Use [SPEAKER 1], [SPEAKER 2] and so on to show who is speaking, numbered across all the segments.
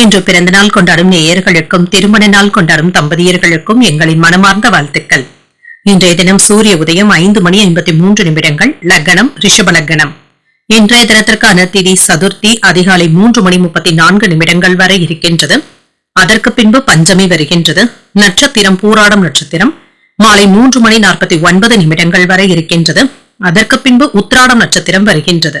[SPEAKER 1] இன்று பிறந்த நாள் கொண்டாடும் நேயர்களுக்கும் திருமண நாள் கொண்டாடும் தம்பதியர்களுக்கும் எங்களின் மனமார்ந்த வாழ்த்துக்கள். இன்றைய தினம் சூரிய உதயம் ஐந்து மணி ஐம்பத்தி மூன்று நிமிடங்கள் லக்னம் ரிஷப லக்னம். இன்றைய தினத்திற்கான திதி சதுர்த்தி அதிகாலை மூன்று மணி முப்பத்தி நான்கு நிமிடங்கள் வரை இருக்கின்றது. அதற்கு பின்பு பஞ்சமி வருகின்றது. நட்சத்திரம் பூராடம் நட்சத்திரம் மாலை மூன்று மணி நாற்பத்தி ஒன்பது நிமிடங்கள் வரை இருக்கின்றது. அதற்கு பின்பு உத்ராடம் நட்சத்திரம் வருகின்றது.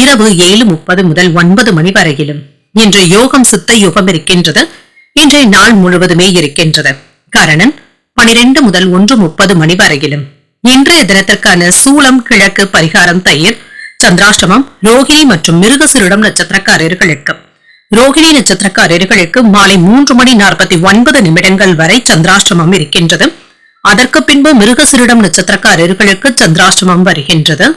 [SPEAKER 1] இரவு ஏழு முப்பது முதல் ஒன்பது மணி வரையிலும். இன்று யோகம் சித்த யுகம் இருக்கின்றது. இன்றைய நாள் முழுவதுமே இருக்கின்றது. கரணன் பனிரெண்டு முதல் ஒன்று முப்பது மணி வரையிலும். இன்றைய தினத்திற்கான சூளம் கிழக்கு பரிகாரம் தயிர் சந்திராஷ்டமம் ரோகிணி மற்றும் மிருகசிரிடம் நட்சத்திரக்காரர்களுக்கு. ரோகிணி நட்சத்திரக்காரர்களுக்கு மாலை மூன்று மணி நாற்பத்தி ஒன்பது நிமிடங்கள் வரை சந்திராஷ்டமம் இருக்கின்றது. அதற்கு பின்பு மிருகசிரிடம் நட்சத்திரக்காரர்களுக்கு சந்திராஷ்டமம் வருகின்றது.